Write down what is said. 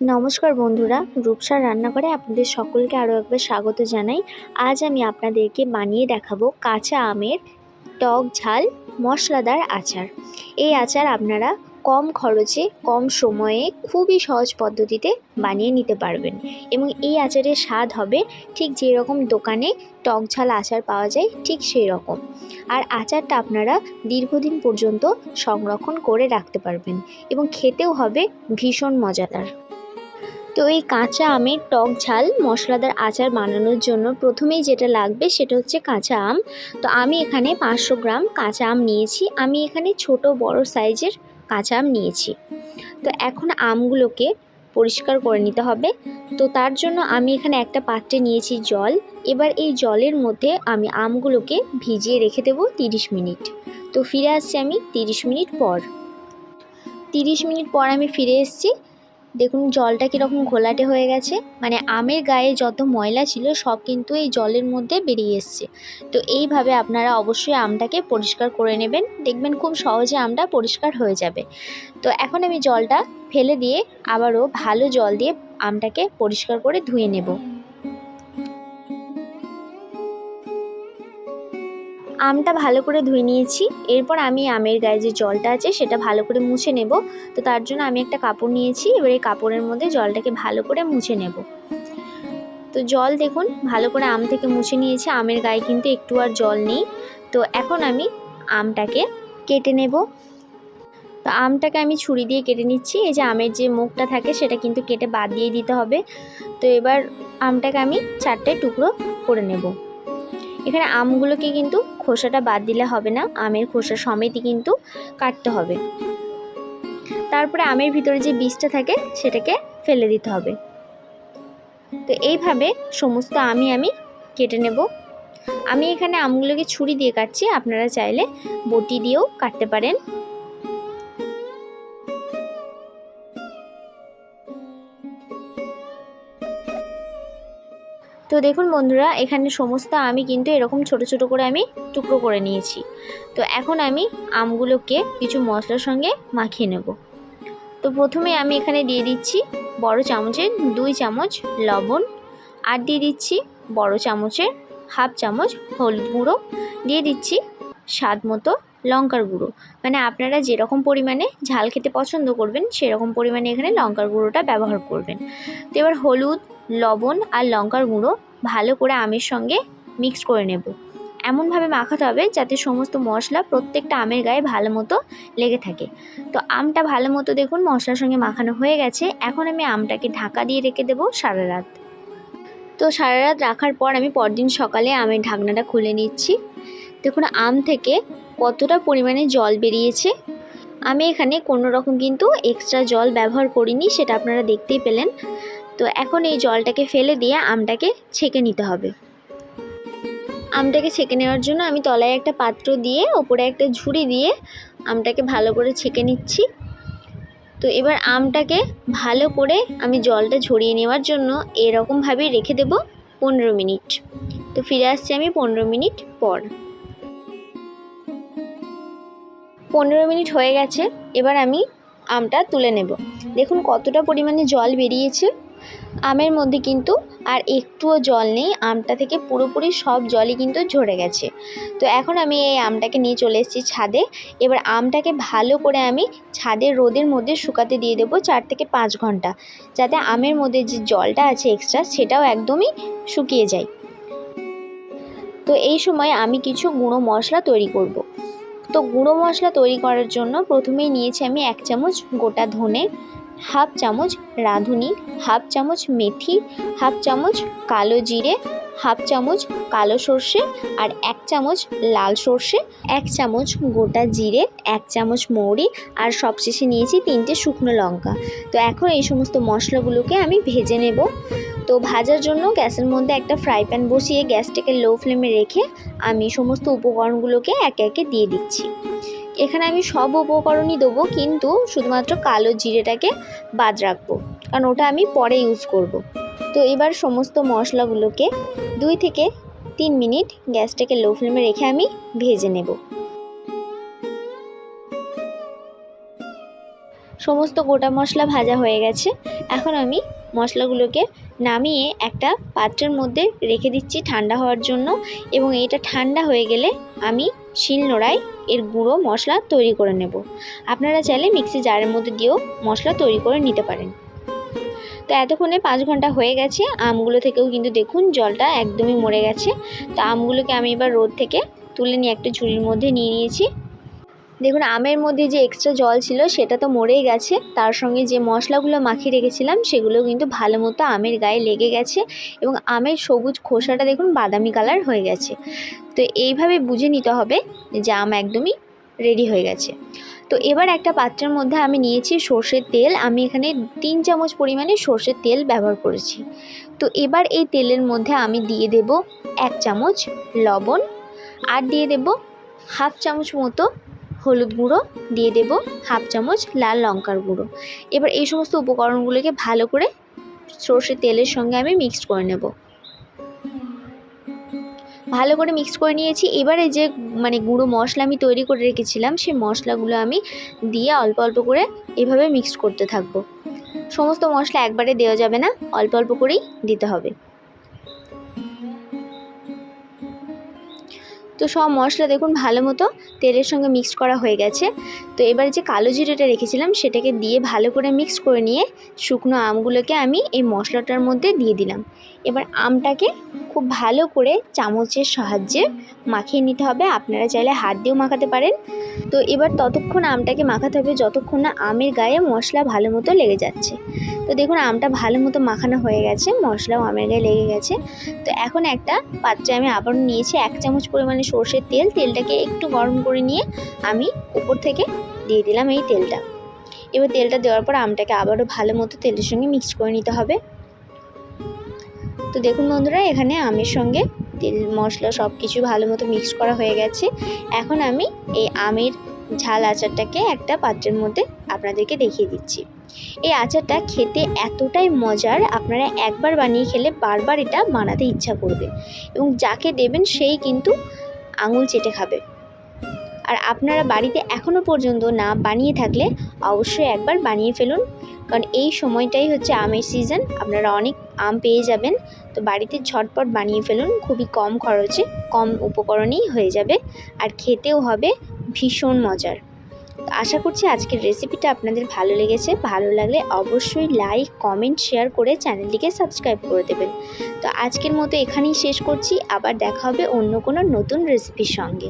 নমস্কার বন্ধুরা, রূপসার রান্নাঘরে আপনাদের সকলকে আরও একবার স্বাগত জানাই। আজ আমি আপনাদেরকে বানিয়ে দেখাবো কাঁচা আমের টক ঝাল মশলাদার আচার। এই আচার আপনারা কম খরচে, কম সময়ে খুবই সহজ পদ্ধতিতে বানিয়ে নিতে পারবেন এবং এই আচারের স্বাদ হবে ঠিক যেরকম দোকানে টক ঝাল আচার পাওয়া যায় ঠিক সেই রকম আর আচারটা আপনারা দীর্ঘদিন পর্যন্ত সংরক্ষণ করে রাখতে পারবেন এবং খেতেও হবে ভীষণ মজাদার। তো এই কাঁচা আমের টক ঝাল মশলাদার আচার বানানোর জন্য প্রথমেই যেটা লাগবে সেটা হচ্ছে কাঁচা আম। তো আমি এখানে পাঁচশো গ্রাম কাঁচা আম নিয়েছি। আমি এখানে ছোট বড় সাইজের কাঁচা আম নিয়েছি। তো এখন আমগুলোকে পরিষ্কার করে নিতে হবে। তো তার জন্য আমি এখানে একটা পাত্রে নিয়েছি জল। এবার এই জলের মধ্যে আমি আমগুলোকে ভিজিয়ে রেখে দেবো তিরিশ মিনিট। তো ফিরে আসছি আমি তিরিশ মিনিট পর। তিরিশ মিনিট পর আমি ফিরে এসেছি। দেখুন জলটা কীরকম ঘোলাটে হয়ে গেছে। মানে আমের গায়ে যত ময়লা ছিল সব কিন্তু এই জলের মধ্যে বেরিয়ে এসছে। তো এইভাবে আপনারা অবশ্যই আমটাকে পরিষ্কার করে নেবেন। দেখবেন খুব সহজে আমটা পরিষ্কার হয়ে যাবে। তো এখন আমি জলটা ফেলে দিয়ে আবারও ভালো জল দিয়ে আমটাকে পরিষ্কার করে ধুয়ে নেব। আমটা ভালো করে ধুয়ে নিয়েছি। এরপর আমি আমের গায়ে যে জলটা আছে সেটা ভালো করে মুছে নেব। তো তার জন্য আমি একটা কাপড় নিয়েছি, এবার এই কাপড়ের মধ্যে জলটাকে ভালো করে মুছে নেব। তো জল দেখুন, ভালো করে আম থেকে মুছে নিয়েছি। আমের গায়ে কিন্তু একটু আর জল নেই। তো এখন আমি আমটাকে কেটে নেব। তো আমটাকে আমি ছুরি দিয়ে কেটে নিচ্ছি। এই যে আমের যে মুখটা থাকে সেটা কিন্তু কেটে বাদ দিয়ে দিতে হবে। তো এবার আমটাকে আমি চারটে টুকরো করে নেব। এখানে আমগুলোকে কিন্তু খোসাটা বাদ দিলে হবে না, আমের খোসা সমেতই কিন্তু কাটতে হবে। তারপরে আমের ভিতরে যে বীজটা থাকে, সেটাকে ফেলে দিতে হবে। তো এইভাবে সমস্ত আমি আমি কেটে নেব। আমি এখানে আমগুলোকে ছুরি দিয়ে কাটছি, আপনারা চাইলে বটি দিয়েও কাটতে পারেন। তো দেখুন বন্ধুরা, এখানে সমস্ত আমি কিন্তু এরকম ছোট ছোট করে আমি টুকরো করে নিয়েছি। তো এখন আমি আমগুলোকে কিছু মশলার সঙ্গে মাখিয়ে নেব। তো প্রথমে আমি এখানে দিয়ে দিচ্ছি বড় চামচের দুই চামচ লবণ আর দিয়ে দিচ্ছি বড় চামচের হাফ চামচ হলুদ গুঁড়ো। দিয়ে দিচ্ছি স্বাদ মতো লঙ্কার গুঁড়ো। মানে আপনারা যেরকম পরিমাণে ঝাল খেতে পছন্দ করবেন, সেরকম পরিমাণে এখানে লঙ্কার গুঁড়োটা ব্যবহার করবেন। তো এবার হলুদ লবণ আর লঙ্কার গুঁড়ো ভালো করে আমের সঙ্গে মিক্স করে নেব। এমনভাবে মাখাতে হবে যাতে সমস্ত মশলা প্রত্যেকটা আমের গায়ে ভালো মতো লেগে থাকে। তো আমটা ভালো মতো দেখুন মশলার সঙ্গে মাখানো হয়ে গেছে। এখন আমি আমটাকে ঢাকা দিয়ে রেখে দেবো সারা রাত। তো সারা রাত রাখার পর আমি পরদিন সকালে আমের ঢাকনাটা খুলে নিচ্ছি। দেখুন আম থেকে কতটা পরিমাণে জল বেরিয়েছে। আমি এখানে কোনো রকম কিন্তু এক্সট্রা জল ব্যবহার করিনি, সেটা আপনারা দেখতেই পেলেন। তো এখন এই জলটাকে ফেলে দিয়ে আমটাকে ছেঁকে নিতে হবে। আমটাকে ছেঁকে নেওয়ার জন্য আমি তলায় একটা পাত্র দিয়ে, ওপরে একটা ঝুড়ি দিয়ে আমটাকে ভালো করে ছেঁকে নিচ্ছি। তো এবার আমটাকে ভালো করে আমি জলটা ঝরিয়ে নেওয়ার জন্য এরকমভাবে রেখে দেব পনেরো মিনিট। তো ফিরে আসছি আমি পনেরো মিনিট পর। পনেরো মিনিট হয়ে গেছে, এবার আমি আমটা তুলে নেব। দেখুন কতটা পরিমাণে জল বেরিয়েছে। আমের মধ্যে কিন্তু আর একটুও জল নেই। আমটা থেকে পুরোপুরি সব জলই কিন্তু ঝরে গেছে। তো এখন আমি এই আমটাকে নিয়ে চলে এসেছি ছাদে। এবার আমটাকে ভালো করে আমি ছাদের রোদের মধ্যে শুকাতে দিয়ে দেবো চার থেকে পাঁচ ঘণ্টা। যাতে আমের মধ্যে যে জলটা আছে এক্সট্রা সেটাও একদমই শুকিয়ে যায়। তো এই সময় আমি কিছু গুঁড়ো মশলা তৈরি করব। তো গুঁড়ো মশলা তৈরি করার জন্য প্রথমেই নিয়েছি আমি এক চামচ গোটা ধনে। হাফ চামচ রাঁধুনি, হাফ চামচ মেথি, হাফ চামচ কালো জিরে, হাফ চামচ কালো সর্ষে আর এক চামচ লাল সর্ষে, এক চামচ গোটা জিরে, এক চামচ মৌরি আর সবশেষে নিয়েছি তিনটে শুকনো লঙ্কা। তো এখন এই সমস্ত মশলাগুলোকে আমি ভেজে নেব। তো ভাজার জন্য গ্যাসের মধ্যে একটা ফ্রাই প্যান বসিয়ে গ্যাসটাকে লো ফ্লেমে রেখে আমি সমস্ত উপকরণগুলোকে একে একে দিয়ে দিচ্ছি। এখানে আমি সব উপকরণই দেবো, কিন্তু শুধুমাত্র কালো জিরেটাকে বাদ রাখব, কারণ ওটা আমি পরে ইউজ করব। তো এবার সমস্ত মশলাগুলোকে দুই থেকে তিন মিনিট গ্যাসটাকে লো ফ্লেমে রেখে আমি ভেজে নেব সমস্ত গোটা মশলা ভাজা হয়ে গেছে এখন আমি মশলাগুলোকে নামিয়ে একটা পাত্রের মধ্যে রেখে দিচ্ছি ঠান্ডা হওয়ার জন্য, এবং এটা ঠান্ডা হয়ে গেলে আমি শিলনোড়ায় এর গুঁড়ো মশলা তৈরি করে নেব। আপনারা চাইলে মিক্সি জারের মধ্যে দিয়েও মশলা তৈরি করে নিতে পারেন। তো এতক্ষণে পাঁচ ঘণ্টা হয়ে গেছে, আমগুলো থেকেও কিন্তু দেখুন জলটা একদমই মরে গেছে। তো আমগুলোকে আমি এবার রোদ থেকে তুলে নিয়ে একটা ঝুড়ির মধ্যে নিয়ে নিয়েছি। দেখুন, আমের মধ্যে যে এক্সট্রা জল ছিল সেটা তো মরেই গেছে। তার সঙ্গে যে মশলাগুলো মাখিয়ে রেখেছিলাম সেগুলো কিন্তু ভালো মতো আমের গায়ে লেগে গেছে এবং আমের সবুজ খোসাটা দেখুন বাদামি কালার হয়ে গেছে। তো এইভাবে বুঝে নিতে হবে যে আম একদমই রেডি হয়ে গেছে। তো এবার একটা পাত্রের মধ্যে আমি নিয়েছি সর্ষের তেল। আমি এখানে তিন চামচ পরিমাণে সর্ষের তেল ব্যবহার করেছি। তো এবার এই তেলের মধ্যে আমি দিয়ে দেব এক চামচ লবণ আর দিয়ে দেব হাফ চামচ মতো হলুদ গুঁড়ো, দিয়ে দেব হাফ চামচ লাল লঙ্কার গুঁড়ো। এবার এই সমস্ত উপকরণগুলোকে ভালো করে সর্ষের তেলের সঙ্গে আমি মিক্সড করে নেব। ভালো করে মিক্স করে নিয়েছি। এবারে যে মানে গুঁড়ো মশলা আমি তৈরি করে রেখেছিলাম, সেই মশলাগুলো আমি দিয়ে অল্প অল্প করে এভাবে মিক্সড করতে থাকব। সমস্ত মশলা একবারে দেওয়া যাবে না, অল্প অল্প করেই দিতে হবে। তো সব মশলা দেখুন ভালো মতো তেলের সঙ্গে মিক্সড করা হয়ে গেছে। তো এবার যে কালো জিরেটা রেখেছিলাম, সেটাকে দিয়ে ভালো করে মিক্স করে নিয়ে শুকনো আমগুলোকে আমি এই মশলাটার মধ্যে দিয়ে দিলাম। এবার আমটাকে খুব ভালো করে চামচের সাহায্যে মাখিয়ে নিতে হবে। আপনারা চাইলে হাত দিয়েও মাখাতে পারেন। তো এবার ততক্ষণ আমটাকে মাখাতে হবে যতক্ষণ না আমের গায়ে মশলা ভালো মতো লেগে যাচ্ছে। তো দেখুন আমটা ভালো মতো মাখানো হয়ে গেছে, মশলাও আমের গায়ে লেগে গেছে। তো এখন একটা পাত্রে আমি আবার নিয়েছি এক চামচ পরিমাণে সর্ষের তেল, তেলটাকে একটু গরম করে নিয়ে আমি উপর থেকে দিয়ে দিলাম এই তেলটা। এবার তেলটা দেওয়ার পর আমটাকে আবারও ভালো মতো তেলের সঙ্গে মিক্সড করে নিতে হবে। তো দেখুন বন্ধুরা, এখানে আমের সঙ্গে তেল, মশলা সব কিছু ভালো মতো মিক্স করা হয়ে গেছে। এখন আমি এই আমের ঝাল আচারটাকে একটা পাত্রের মধ্যে আপনাদেরকে দেখিয়ে দিচ্ছি। এই আচারটা খেতে এতটাই মজার, আপনারা একবার বানিয়ে খেলে বারবার এটা বানাতে ইচ্ছা করবে। এবং যাকে দেবেন সেই কিন্তু আঙুল চেটে খাবে। আর আপনারা বাড়িতে এখনও পর্যন্ত না বানিয়ে থাকলে অবশ্যই একবার বানিয়ে ফেলুন, কারণ এই সময়টাই হচ্ছে আমের সিজন আপনারা অনেক আম পেয়ে যাবেন। তো বাড়িতে ঝটপট বানিয়ে ফেলুন, খুবই কম খরচে, কম উপকরণেই হয়ে যাবে, আর খেতেও হবে ভীষণ মজার। আশা করছি আজকের রেসিপিটা আপনাদের ভালো লেগেছে। ভালো লাগলে অবশ্যই লাইক কমেন্ট শেয়ার করে চ্যানেলটিকে সাবস্ক্রাইব করে দেবেন। তো আজকের মতো এখানেই শেষ করছি। আবার দেখা হবে অন্য কোনো নতুন রেসিপির সঙ্গে।